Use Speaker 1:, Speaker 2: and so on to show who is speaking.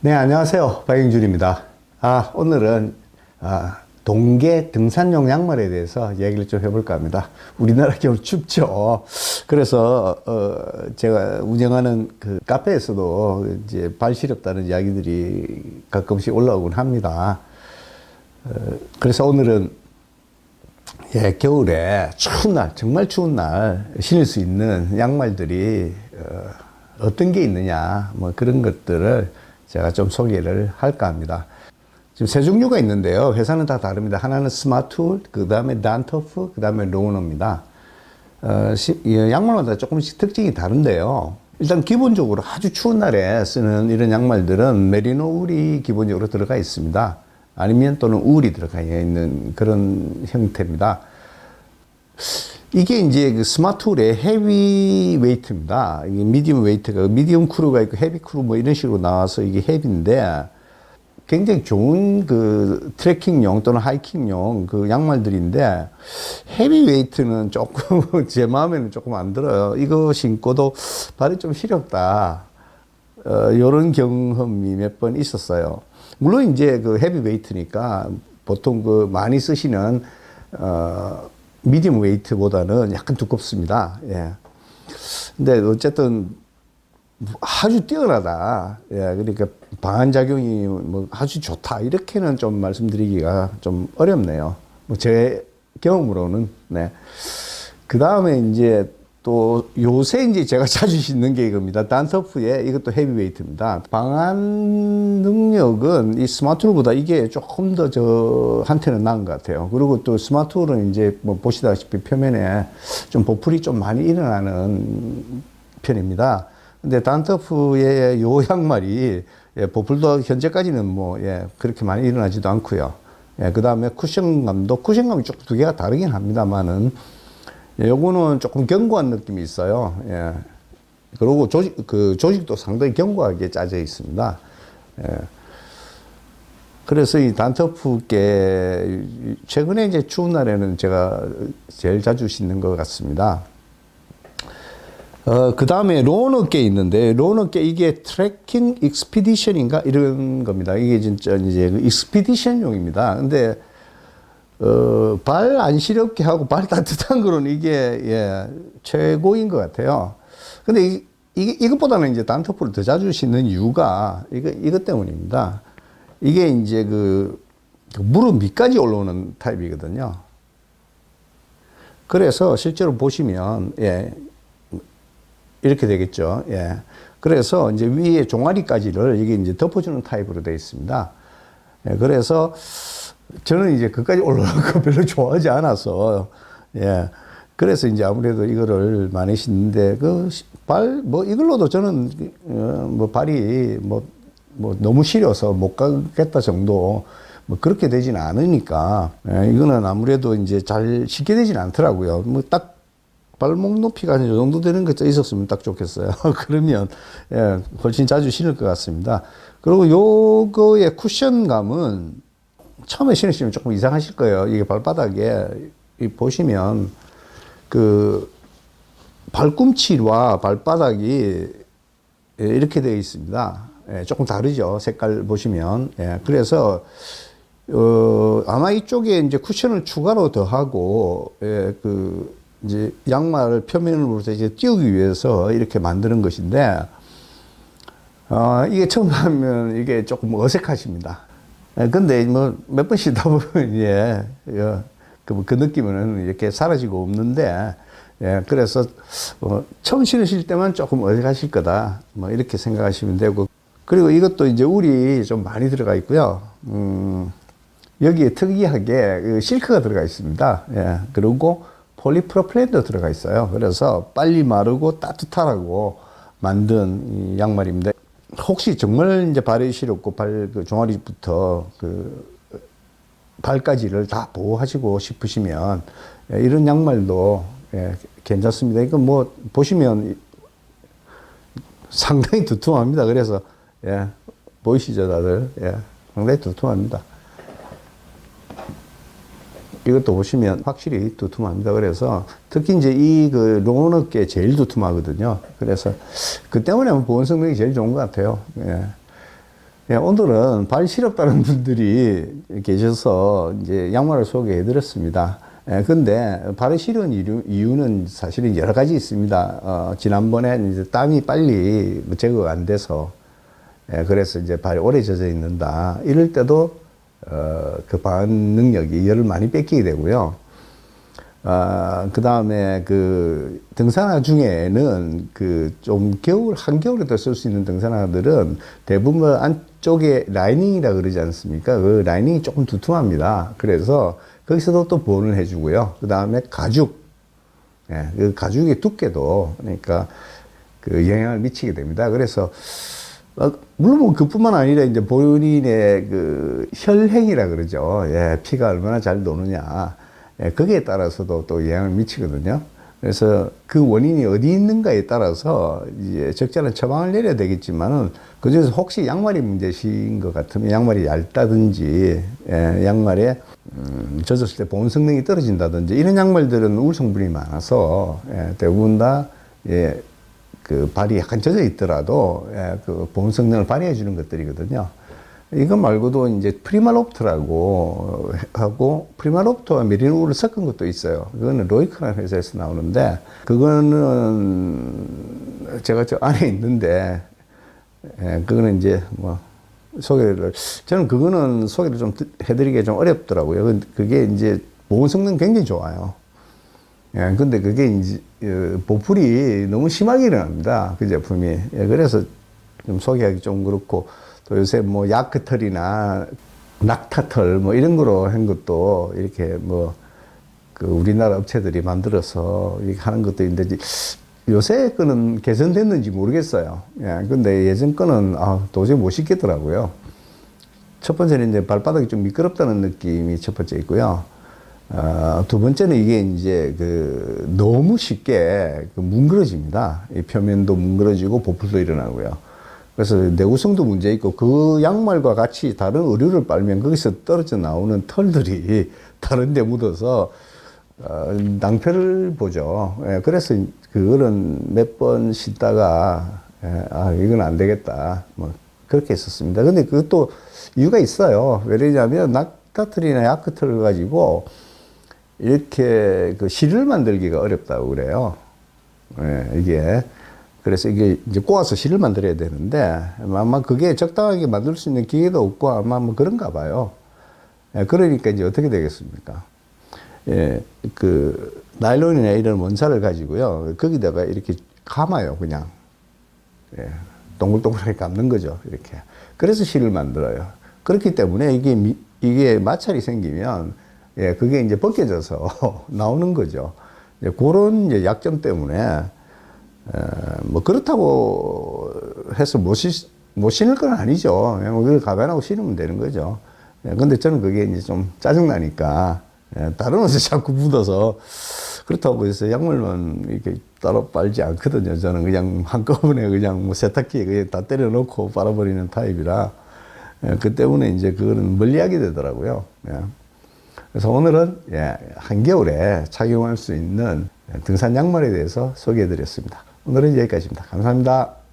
Speaker 1: 네, 안녕하세요. 박영준입니다. 아, 오늘은, 아, 동계 등산용 양말에 대해서 얘기를 좀 해볼까 합니다. 우리나라 겨울 춥죠. 그래서, 어, 제가 운영하는 그 카페에서도 이제 발 시렵다는 이야기들이 가끔씩 올라오곤 합니다. 어, 그래서 오늘은 예, 겨울에 추운 날, 정말 추운 날 신을 수 있는 양말들이 어, 어떤 게 있느냐, 뭐 그런 것들을 제가 좀 소개를 할까 합니다. 지금 세 종류가 있는데요. 회사는 다 다릅니다. 하나는 스마트홀, 그 다음에 단터프, 그 다음에 로너입니다. 어, 양말마다 조금씩 특징이 다른데요. 일단 기본적으로 아주 추운 날에 쓰는 이런 양말들은 메리노 울이 기본적으로 들어가 있습니다. 아니면 또는 울이 들어가 있는 그런 형태입니다. 이게 이제 그 스마트홀의 헤비 웨이트입니다. 이게 미디움 웨이트가 미디움 크루가 있고 헤비 크루 뭐 이런 식으로 나와서 이게 헤비인데 굉장히 좋은 그 트레킹용 또는 하이킹용 그 양말들인데 헤비 웨이트는 조금 제 마음에는 조금 안 들어요. 이거 신고도 발이 좀 시렵다. 어, 요런 경험이 몇 번 있었어요. 물론 이제 그 헤비 웨이트니까 보통 그 많이 쓰시는 어 미디움 웨이트보다는 약간 두껍습니다. 예. 근데 어쨌든 아주 뛰어나다. 예. 그러니까 방한작용이 뭐 아주 좋다. 이렇게는 좀 말씀드리기가 좀 어렵네요. 뭐 제 경험으로는. 네. 그 다음에 이제 또 요새 이제 제가 자주 신는 게 이겁니다. 단서프의 이것도 헤비웨이트입니다. 방한 능력은 이 스마트홀보다 이게 조금 더 저한테는 나은 것 같아요. 그리고 또 스마트홀은 이제 뭐 보시다시피 표면에 좀 보풀이 좀 많이 일어나는 편입니다. 근데 단터프의 요 양말이 예, 보풀도 현재까지는 뭐 예, 그렇게 많이 일어나지도 않고요. 예, 그 다음에 쿠션감도 쿠션감이 조금 두 개가 다르긴 합니다만은 예, 요거는 조금 견고한 느낌이 있어요. 예. 그리고 조직, 그 조직도 상당히 견고하게 짜져 있습니다. 예. 그래서 이 단터프께 최근에 이제 추운 날에는 제가 제일 자주 신는 것 같습니다. 어, 그 다음에 로너께 있는데, 로너께 이게 트래킹 익스피디션인가? 이런 겁니다. 이게 진짜 이제 그 익스피디션용입니다. 근데 어, 발 안 시렵게 하고 발 따뜻한 거는 이게, 예, 최고인 것 같아요. 근데 이, 이, 이것보다는 이제 단토프를 더 자주 신는 이유가 이거, 이것 때문입니다. 이게 이제 그, 그 무릎 밑까지 올라오는 타입이거든요. 그래서 실제로 보시면, 예, 이렇게 되겠죠. 예. 그래서 이제 위에 종아리까지를 이게 이제 덮어주는 타입으로 되어 있습니다. 예, 그래서 저는 이제 그까지 올라가는 거 별로 좋아하지 않아서, 예. 그래서 이제 아무래도 이거를 많이 신는데, 그, 발, 뭐, 이걸로도 저는, 어, 뭐, 발이 뭐, 뭐, 너무 시려서 못 가겠다 정도, 뭐, 그렇게 되진 않으니까, 예, 이거는 아무래도 이제 잘 쉽게 되진 않더라고요. 뭐, 딱, 발목 높이가 이 정도 되는 것 있었으면 딱 좋겠어요. 그러면, 예, 훨씬 자주 신을 것 같습니다. 그리고 요거의 쿠션감은, 처음에 신으시면 조금 이상하실 거예요. 이게 발바닥에 이 보시면 그 발꿈치와 발바닥이 예, 이렇게 되어 있습니다. 예, 조금 다르죠. 색깔 보시면. 예, 그래서 어, 아마 이쪽에 이제 쿠션을 추가로 더하고 예, 그 이제 양말을 표면으로 이제 띄우기 위해서 이렇게 만드는 것인데 어, 이게 처음 하면 이게 조금 어색하십니다. 예, 근데 뭐 몇 번 쉬다 보면 예, 예 그, 그 느낌은 이렇게 사라지고 없는데 예, 그래서 어, 처음 신으실 때만 조금 어색하실 거다. 뭐 이렇게 생각하시면 되고 그리고 이것도 이제 울이 좀 많이 들어가 있고요. 음, 여기에 특이하게 그 실크가 들어가 있습니다. 예, 그리고 폴리프로플랜도 들어가 있어요. 그래서 빨리 마르고 따뜻하라고 만든 이 양말입니다. 혹시 정말 이제 발이 시렵고 발 그 종아리부터 그 발까지를 다 보호하시고 싶으시면 예, 이런 양말도 예, 괜찮습니다. 이거 뭐 보시면 상당히 두툼합니다. 그래서 예, 보이시죠, 다들? 예, 상당히 두툼합니다. 이것도 보시면 확실히 두툼합니다. 그래서 특히 이제 이 그 롱어게 제일 두툼하거든요. 그래서 그 때문에 보온 성능이 제일 좋은 것 같아요. 예. 예, 오늘은 발 시렵다는 분들이 계셔서 이제 양말을 소개해 드렸습니다. 예, 근데 발이 시려운 이유, 이유는 사실은 여러 가지 있습니다. 어, 지난번에 이제 땀이 빨리 뭐 제거가 안 돼서 예, 그래서 이제 발이 오래 젖어 있는다. 이럴 때도 어, 그 반 능력이 열을 많이 뺏기게 되고요. 아, 그 다음에 그 등산화 중에는 그 좀 겨울, 한겨울에도 쓸 수 있는 등산화들은 대부분 안쪽에 라이닝이라 그러지 않습니까? 그 라이닝이 조금 두툼합니다. 그래서 거기서도 또 보온을 해주고요. 그 다음에 가죽. 예, 그 가죽의 두께도 그러니까 그 영향을 미치게 됩니다. 그래서 어, 물론 뭐 그뿐만 아니라 이제 본인의 그 혈행이라 그러죠. 예, 피가 얼마나 잘 도느냐. 예, 거기에 따라서도 또 영향을 미치거든요. 그래서 그 원인이 어디 있는가에 따라서 이제 적절한 처방을 내려야 되겠지만은 그중에서 혹시 양말이 문제신 것 같으면 양말이 얇다든지 예, 양말에 음, 젖었을 때 보온 성능이 떨어진다든지 이런 양말들은 우울 성분이 많아서 예, 대부분 다 예, 그 발이 약간 젖어 있더라도 예, 그 보온 성능을 발휘해 주는 것들이거든요. 이거 말고도 이제 프리마로프트라고 하고 프리마로프트와 메리노를 섞은 것도 있어요. 그거는 로이크라는 회사에서 나오는데 그거는 제가 저 안에 있는데 예, 그거는 이제 뭐 소개를 저는 그거는 소개를 좀 듣- 해드리기 좀 어렵더라고요. 그- 그게 이제 보온 성능 굉장히 좋아요. 예, 근데 그게 이제 어, 보풀이 너무 심하게 일어납니다. 그 제품이. 예, 그래서 좀 소개하기 좀 그렇고 또 요새 뭐 야크털이나 낙타털 뭐 이런 거로 한 것도 이렇게 뭐 그 우리나라 업체들이 만들어서 이렇게 하는 것도 있는데 요새 거는 개선됐는지 모르겠어요. 예, 근데 예전 거는 아, 도저히 못 신겠더라고요. 첫 번째는 이제 발바닥이 좀 미끄럽다는 느낌이 첫 번째 있고요. 어, 두 번째는 이게 이제 그 너무 쉽게 그 뭉그러집니다. 이 표면도 뭉그러지고 보풀도 일어나고요. 그래서 내구성도 문제 있고 그 양말과 같이 다른 의류를 빨면 거기서 떨어져 나오는 털들이 다른 데 묻어서 어, 낭패를 보죠. 예, 그래서 그거는 몇번 신다가 예, 아 이건 안 되겠다. 뭐 그렇게 했었습니다. 근데 그것도 이유가 있어요. 왜냐하면 낙타틀이나 야크틀을 가지고 이렇게 그 실을 만들기가 어렵다고 그래요. 예, 이게. 그래서 이게 이제 꼬아서 실을 만들어야 되는데 아마 그게 적당하게 만들 수 있는 기계도 없고 아마 뭐 그런가 봐요. 예, 그러니까 이제 어떻게 되겠습니까? 예, 그 나일론이나 이런 원사를 가지고요. 거기다가 이렇게 감아요, 그냥. 예, 동글동글하게 감는 거죠, 이렇게. 그래서 실을 만들어요. 그렇기 때문에 이게 미- 이게 마찰이 생기면 예, 그게 이제 벗겨져서 나오는 거죠. 예, 그런 이제 약점 때문에 에, 뭐 그렇다고 해서 못, 시, 못 신을 건 아니죠. 그냥 그걸 가변하고 신으면 되는 거죠. 예, 근데 저는 그게 이제 좀 짜증나니까 예, 다른 옷에 자꾸 묻어서 그렇다고 해서 약물만 이렇게 따로 빨지 않거든요. 저는 그냥 한꺼번에 그냥 뭐 세탁기에 그냥 다 때려놓고 빨아버리는 타입이라 예, 그 때문에 이제 그거는 멀리 하게 되더라고요. 예. 그래서 오늘은 예, 한겨울에 착용할 수 있는 등산 양말에 대해서 소개해 드렸습니다. 오늘은 여기까지입니다. 감사합니다.